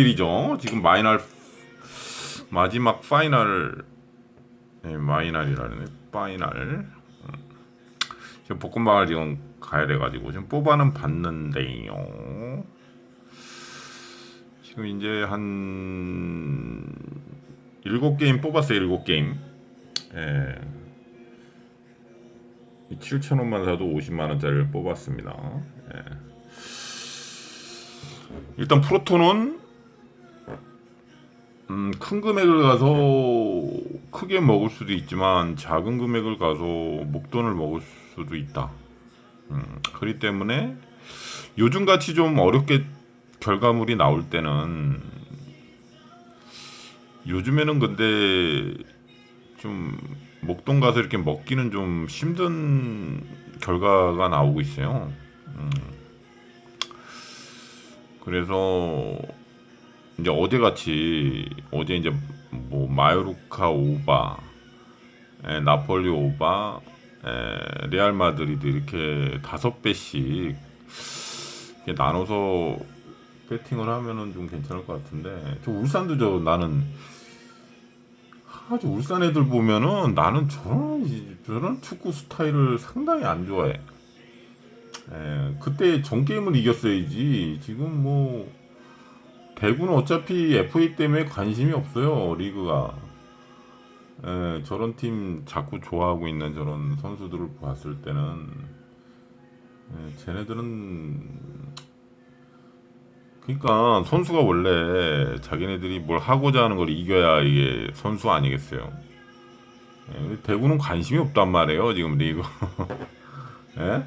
5일이죠 지금 마이널 마지막 파이널 네, 마이널이라는 파이널 음. 지금 볶음방을 지금 가야 돼가지고 지금 뽑아는 봤는데요 지금 이제 한 일곱 게임 뽑았어요 일곱 게임 예. 7,000원만 사도 50만원짜리를 뽑았습니다. 예. 일단 프로토는 음, 큰 금액을 가서 크게 먹을 수도 있지만 작은 금액을 가서 목돈을 먹을 수도 있다. 음, 그렇기 때문에 요즘 같이 좀 어렵게 결과물이 나올 때는 요즘에는 근데 좀 목동 가서 이렇게 먹기는 좀 힘든 결과가 나오고 있어요. 음. 그래서 이제 어제 같이 어제 이제 뭐 마요르카 오바, 에, 나폴리 오바, 에, 레알 마드리드 이렇게 다섯 배씩 나눠서 배팅을 하면은 좀 괜찮을 것 같은데 저 울산도 저 나는 아주 울산 애들 보면은 나는 저런 이- 저런 축구 스타일을 상당히 안 좋아해. 에, 그때 전 게임을 이겼어야지. 지금 뭐 대구는 어차피 FA 때문에 관심이 없어요 리그가. 에, 저런 팀 자꾸 좋아하고 있는 저런 선수들을 봤을 때는 에, 쟤네들은 그러니까 선수가 원래 자기네들이 뭘 하고자 하는 걸 이겨야 이게 선수 아니겠어요. 예, 근데 대구는 관심이 없단 말이에요 지금 리그. 예?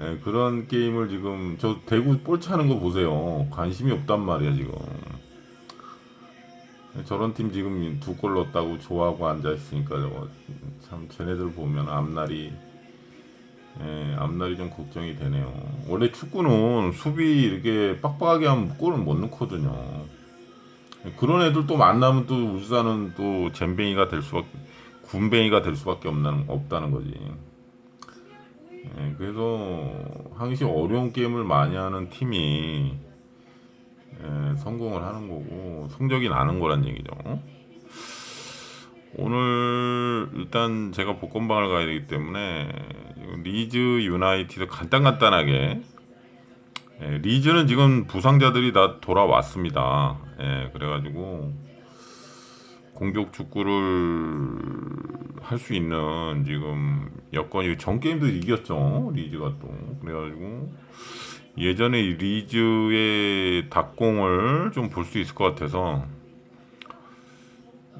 예, 그런 게임을 지금 저 대구 볼 차는 거 보세요. 관심이 없단 말이야 지금. 예, 저런 팀 지금 두 골 넣었다고 좋아하고 앉아 있으니까 저거 참 쟤네들 보면 앞날이 예, 앞날이 좀 걱정이 되네요. 원래 축구는 수비 이렇게 빡빡하게 하면 골을 못 넣거든요. 그런 애들 또 만나면 또 울산은 또 잼뱅이가 될 수밖에 군뱅이가 될 수밖에 없는 없다는 거지. 예, 그래서 항시 어려운 게임을 많이 하는 팀이 예, 성공을 하는 거고 성적이 나는 거란 얘기죠. 오늘 일단 제가 복권방을 가야 되기 때문에 리즈 유나이티드 간단간단하게 예, 리즈는 지금 부상자들이 다 돌아왔습니다. 예, 그래가지고 공격 축구를 할 수 있는 지금 여건이 전 게임도 이겼죠 리즈가 또 그래가지고 예전에 이 리즈의 닭공을 좀 볼 수 있을 것 같아서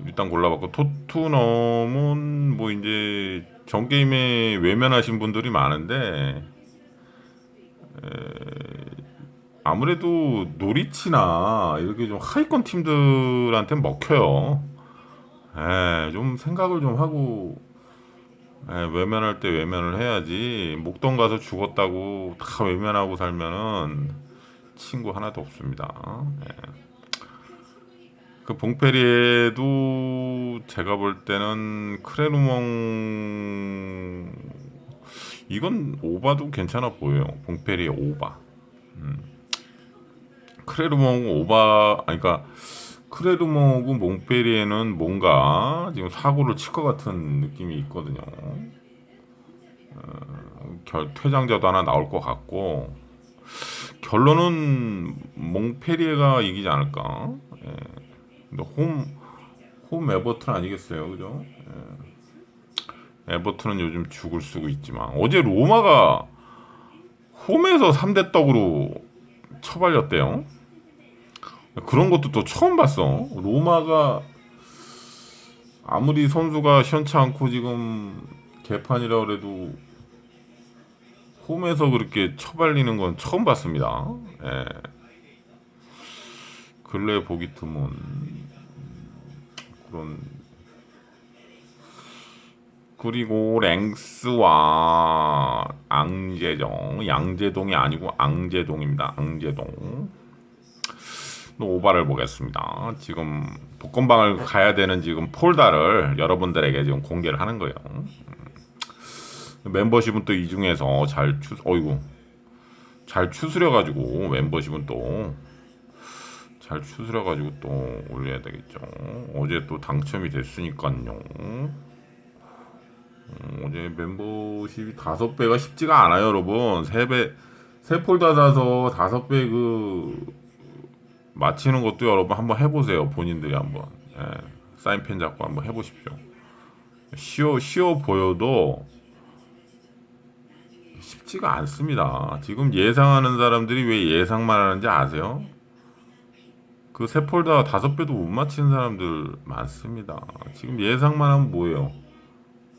일단 골라봤고 토트넘은 뭐 이제 전 게임에 외면하신 분들이 많은데 에, 아무래도 노리치나 이렇게 좀 하위권 팀들한테 먹혀요. 에, 좀 생각을 좀 하고 에, 외면할 때 외면을 해야지 목동 가서 죽었다고 다 외면하고 살면은 친구 하나도 없습니다. 예. 그 봉페리에도 제가 볼 때는 크레루몽 이건 오바도 괜찮아 보여요. 봉페리에 오바. 음. 크레루몽 오바 아니 그러니까 크레루몽하고 몽페리에는 뭔가 지금 사고를 칠 것 같은 느낌이 있거든요. 어, 결, 퇴장자도 하나 나올 것 같고 결론은 몽페리에가 이기지 않을까. 예. 근데 홈, 홈 에버튼 아니겠어요, 그죠? 예. 에버튼은 요즘 죽을 쓰고 있지만 어제 로마가 홈에서 3대 떡으로 처발렸대요. 그런 것도 또 처음 봤어. 로마가 아무리 선수가 시원치 않고 지금 개판이라 그래도 홈에서 그렇게 처발리는 건 처음 봤습니다. 예. 근래 보기 드문 그런 그리고 랭스와 앙제정 양제동이 아니고 앙제동입니다. 앙제동 또 오바를 보겠습니다. 지금 복권방을 가야 되는 지금 폴더를 여러분들에게 지금 공개를 하는 거예요. 멤버십은 또 이 중에서 잘 추, 어이구 잘 추스려가지고 멤버십은 또 잘 추스려가지고 또 올려야 되겠죠. 어제 또 당첨이 됐으니까요. 음, 어제 멤버십이 다섯 배가 쉽지가 않아요, 여러분. 세 배, 세 폴더 사서 다섯 배그 맞히는 것도 여러분 한번 해보세요. 본인들이 한번 예, 사인펜 잡고 한번 해보십시오. 쉬워 쉬워 보여도 쉽지가 않습니다. 지금 예상하는 사람들이 왜 예상만 하는지 아세요? 그 세 폴더 다섯 배도 못 맞히는 사람들 많습니다. 지금 예상만 하면 뭐예요?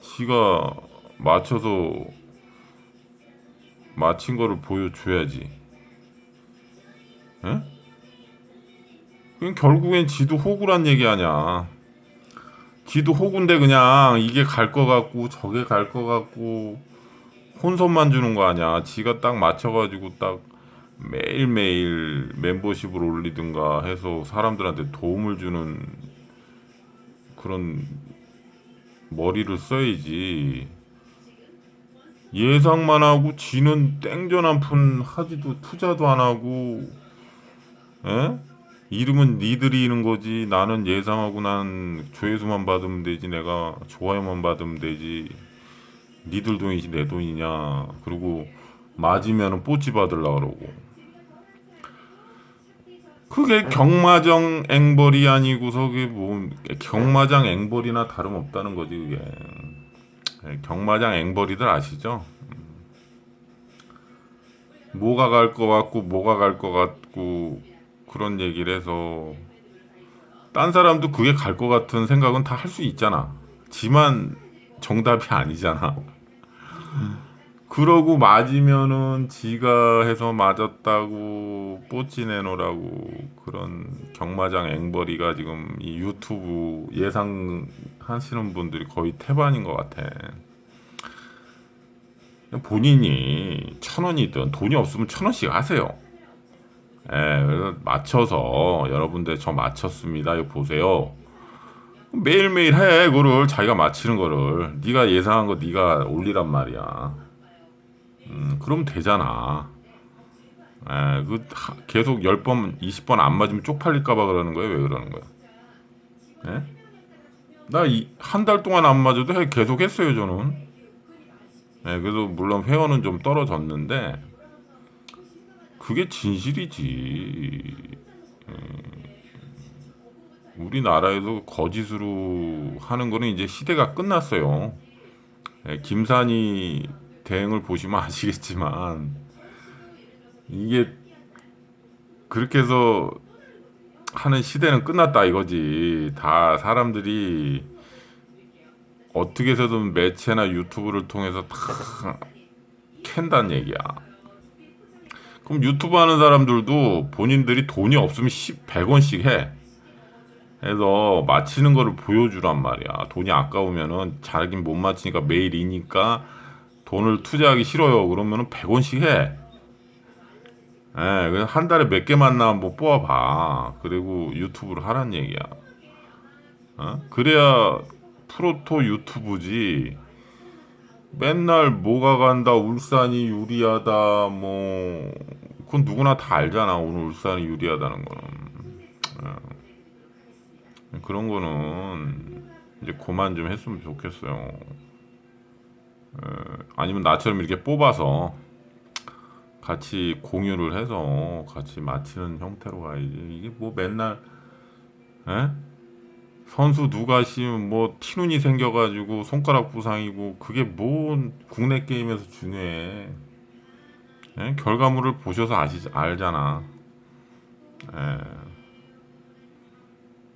지가 맞춰서 맞힌 거를 보여줘야지. 에? 그럼 결국엔 지도 호구란 얘기 아니야. 지도 호구인데 그냥 이게 갈거 같고 저게 갈거 같고 혼선만 주는 거 아니야. 지가 딱 맞춰가지고 딱 매일매일 멤버십을 올리든가 해서 사람들한테 도움을 주는 그런 머리를 써야지. 예상만 하고 지는 땡전 한 푼 하지도 투자도 안 하고 에? 이름은 니들이 이는 거지 나는 예상하고 난 조회수만 받으면 되지 내가 좋아요만 받으면 되지. 니들 돈이지 내 돈이냐. 그리고 맞으면은 뽀찌 받으려 그러고. 그게 경마장 앵벌이 아니고서 그게 뭐 경마장 앵벌이나 다름없다는 거지 그게. 예, 경마장 앵벌이들 아시죠? 뭐가 갈 것 같고 뭐가 갈 것 같고 그런 얘기를 해서 딴 사람도 그게 갈 것 같은 생각은 다 할 수 있잖아. 지만 정답이 아니잖아. 그러고 맞으면은 지가 해서 맞았다고 뽀찌 내놓으라고 그런 경마장 앵벌이가 지금 이 유튜브 예상하시는 분들이 거의 태반인 것 같아. 본인이 천 원이든 돈이 없으면 천 원씩 하세요. 예, 맞춰서 여러분들 저 맞췄습니다. 이거 보세요. 매일매일 해 그거를 자기가 맞히는 거를 네가 예상한 거 네가 올리란 말이야. 음, 그럼 되잖아. 에, 그 하- 계속 10번, 20번 안 맞으면 쪽팔릴까 봐 그러는 거예요. 왜 그러는 거야? 예? 나한 달 동안 안 맞아도 해- 계속 했어요, 저는. 예, 그래서 물론 회원은 좀 떨어졌는데 그게 진실이지. 예. 우리나라에서 거짓으로 하는 거는 이제 시대가 끝났어요. 예, 김산이 대응을 보시면 아시겠지만 이게 그렇게 해서 하는 시대는 끝났다 이거지. 다 사람들이 어떻게 해서든 매체나 유튜브를 통해서 다 캔다는 얘기야. 그럼 유튜브 하는 사람들도 본인들이 돈이 없으면 10, 100원씩 해. 해서 맞히는 거를 보여주란 말이야. 돈이 아까우면은 잘하긴 못 맞히니까 매일 이니까 돈을 투자하기 싫어요. 그러면은 100원씩 해. 예, 한 달에 몇 개 만 나면 뭐 뽑아봐. 그리고 유튜브를 하란 얘기야. 어? 그래야 프로토 유튜브지. 맨날 뭐가 간다, 울산이 유리하다, 뭐, 그건 누구나 다 알잖아. 오늘 울산이 유리하다는 거는. 예. 그런 거는 이제 그만 좀 했으면 좋겠어요. 예, 아니면 나처럼 이렇게 뽑아서 같이 공유를 해서 같이 맞히는 형태로 가야지. 이게 뭐 맨날 에? 선수 누가 씨면 뭐 티눈이 생겨가지고 손가락 부상이고 그게 뭔 국내 게임에서 중요해. 에? 결과물을 보셔서 아시 알잖아. 에.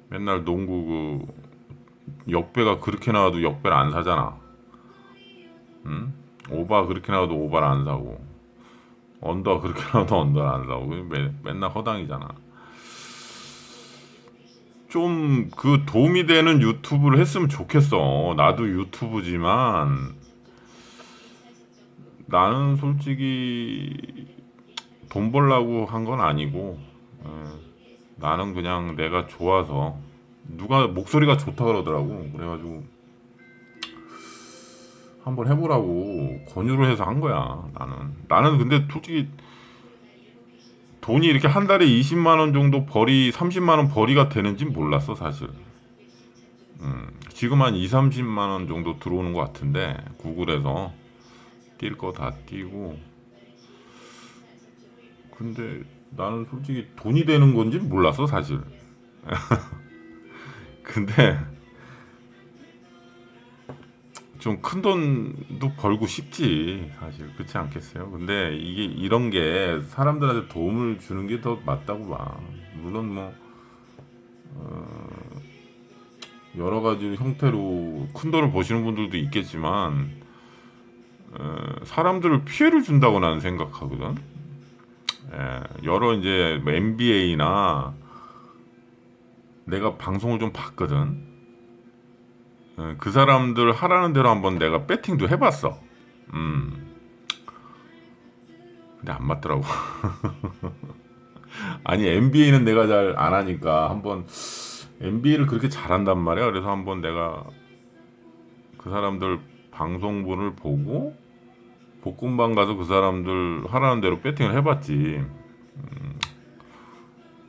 맨날 농구 그 역배가 그렇게 나와도 역배를 안 사잖아. 응? 오바 그렇게 나와도 오바를 안 사고 언더 그렇게 나와도 언더를 안 사고 매, 맨날 허당이잖아. 좀 그 도움이 되는 유튜브를 했으면 좋겠어. 나도 유튜브지만 나는 솔직히 돈 벌라고 한 건 아니고 예, 나는 그냥 내가 좋아서 누가 목소리가 좋다 그러더라고. 그래가지고 한번 해보라고 권유를 해서 한 거야 나는 나는 근데 솔직히 돈이 이렇게 한 달에 20만 원 정도 벌이 30만 원 벌이가 되는지 몰랐어 사실. 음, 지금 한 2, 30만 원 정도 들어오는 것 같은데 구글에서 뛸 거다 띄고. 근데 나는 솔직히 돈이 되는 건지 몰랐어 사실. 근데 좀 큰 돈도 벌고 싶지 사실. 그렇지 않겠어요? 근데 이게 이런 게 사람들한테 도움을 주는 게 더 맞다고 봐. 물론 뭐 어, 여러 가지 형태로 큰 돈을 버시는 분들도 있겠지만 어, 사람들을 피해를 준다고 나는 생각하거든. 예, 여러 이제 뭐 MBA나 내가 방송을 좀 봤거든. 예, 그 사람들 하라는 대로 한번 내가 배팅도 해봤어. 음. 근데 안 맞더라고. 아니 MBA는 내가 잘 안 하니까 한번 MBA를 그렇게 잘한단 말이야. 그래서 한번 내가 그 사람들 방송분을 보고 볶음방 가서 그 사람들 하라는 대로 배팅을 해봤지. 음.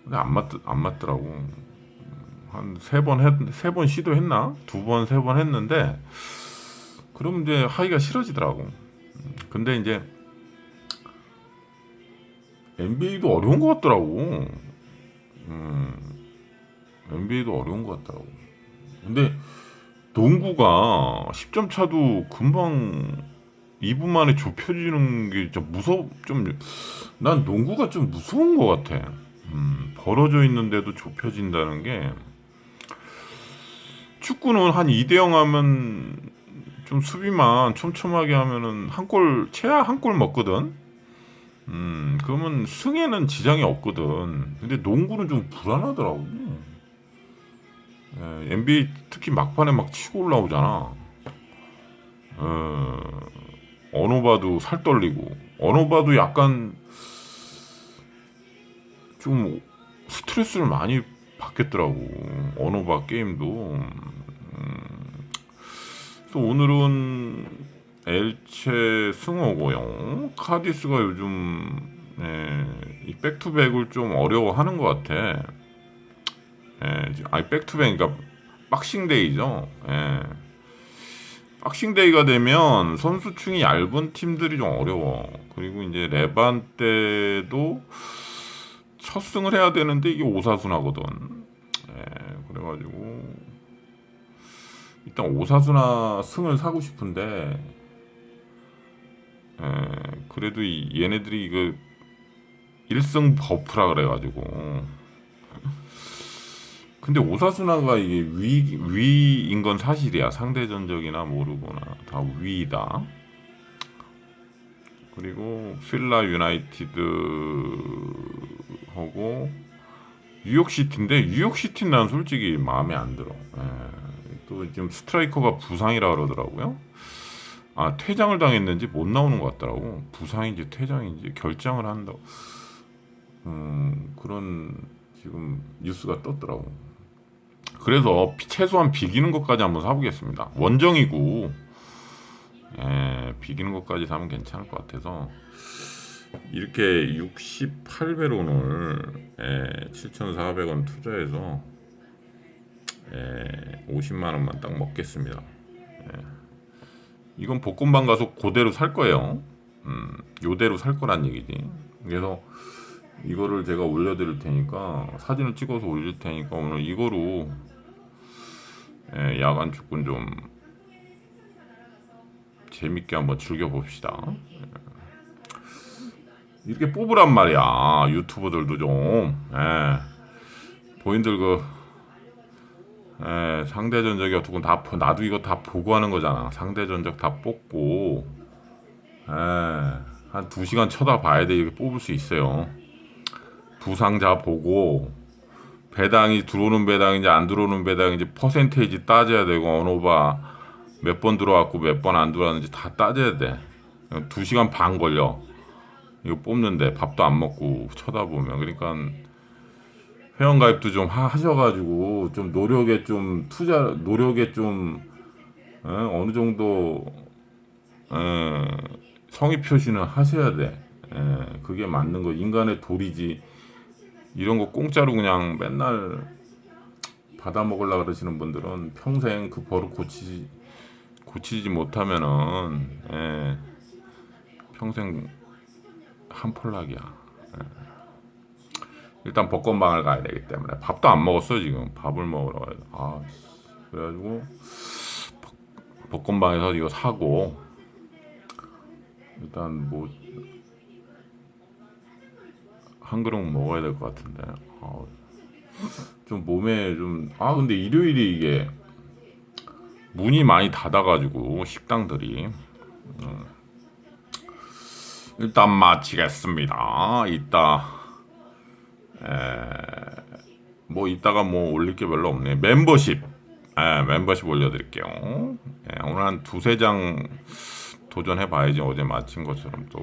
근데 안 맞, 안 맞더라고. 한 세번 했, 세번 시도했나? 두 번, 세 번 했는데, 그럼 이제 하기가 싫어지더라고. 음, 근데 이제, NBA도 어려운 것 같더라고. 음, NBA도 어려운 것 같더라고. 근데, 농구가 10점 차도 금방 2분 만에 좁혀지는 게 진짜 무서 좀난 농구가 좀 무서운 것 같아. 음, 벌어져 있는데도 좁혀진다는 게 축구는 한 2대 0 하면 좀 수비만 촘촘하게 하면은 한 골 최하 한 골 먹거든. 음, 그러면 승에는 지장이 없거든. 근데 농구는 좀 불안하더라고. 예, NBA 특히 막판에 막 치고 올라오잖아. 어, 어느 봐도 살 떨리고 어느 봐도 약간 좀 스트레스를 많이 어느 봐 게임도. 음, 그래서 오늘은 엘체 승호고요. 카디스가 요즘 예, 이 백투백을 좀 어려워하는 것 같아. 예, 아니 백투백 그러니까 박싱데이죠. 예. 박싱데이가 되면 선수층이 얇은 팀들이 좀 어려워. 그리고 이제 레반 때도 첫 승을 해야 되는데 이게 오사순하거든. 예, 그래가지고 일단 오사순하 승을 사고 싶은데 예, 그래도 이 얘네들이 이거 1승 버프라 그래가지고 근데 오사수나가 이게 위 위인 건 사실이야. 상대 전적이나 모르거나 다 위다. 그리고 필라 유나이티드 하고 뉴욕 시티인데 뉴욕 시티는 난 솔직히 마음에 안 들어. 예. 또 지금 스트라이커가 부상이라 그러더라고요. 아 퇴장을 당했는지 못 나오는 것 같더라고. 부상인지 퇴장인지 결정을 한다고. 음 그런 지금 뉴스가 떴더라고. 그래서 최소한 비기는 것까지 한번 사보겠습니다. 원정이고 예, 비기는 것까지 사면 괜찮을 것 같아서 이렇게 68배론을 예, 7,400원 투자해서 예, 50만 원만 딱 먹겠습니다. 예. 이건 볶음방 가서 그대로 살 거예요. 음, 요대로 살 거란 얘기지. 그래서 이거를 제가 올려드릴 테니까 사진을 찍어서 올릴 테니까 오늘 이거로 예, 야간 축구는 좀 재밌게 한번 즐겨봅시다. 예. 이렇게 뽑으란 말이야 유튜버들도 좀. 예. 본인들 그 예, 상대 전적이 어떻게 다 나도 이거 다 보고 하는 거잖아. 상대 전적 다 뽑고. 예, 한 2시간 쳐다봐야 돼. 이렇게 뽑을 수 있어요. 부상자 보고 배당이 들어오는 배당인지 안 들어오는 배당인지 퍼센테이지 따져야 되고 언어바 몇 번 들어왔고 몇 번 안 들어왔는지 다 따져야 돼. 두 시간 반 걸려. 이거 뽑는데 밥도 안 먹고 쳐다보면 그러니까 회원 가입도 좀 하, 하셔가지고 좀 노력에 좀 투자 노력에 좀 어, 어느 정도 에, 성의 표시는 하셔야 돼. 에, 그게 맞는 거. 인간의 도리지. 이런 거 공짜로 그냥 맨날 받아 먹으려 그러시는 분들은 평생 그 버릇 고치지 고치지 못하면은 에, 평생 한 폴락이야. 예. 일단 벚건방을 가야 되기 때문에 밥도 안 먹었어 지금 밥을 먹으러 가야 돼. 아 씨. 그래가지고 벚- 벚건방에서 이거 사고 일단 뭐 한 그릇 먹어야 될 것 같은데 아, 좀 몸에 좀 아 근데 일요일이 이게 문이 많이 닫아가지고 식당들이 일단 마치겠습니다. 이따 에, 뭐 이따가 뭐 올릴 게 별로 없네. 멤버십, 에, 멤버십 올려드릴게요. 에, 오늘 한 두세 장 도전해 봐야지 어제 마친 것처럼 또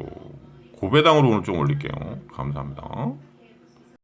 고배당으로 오늘 좀 올릴게요. 감사합니다.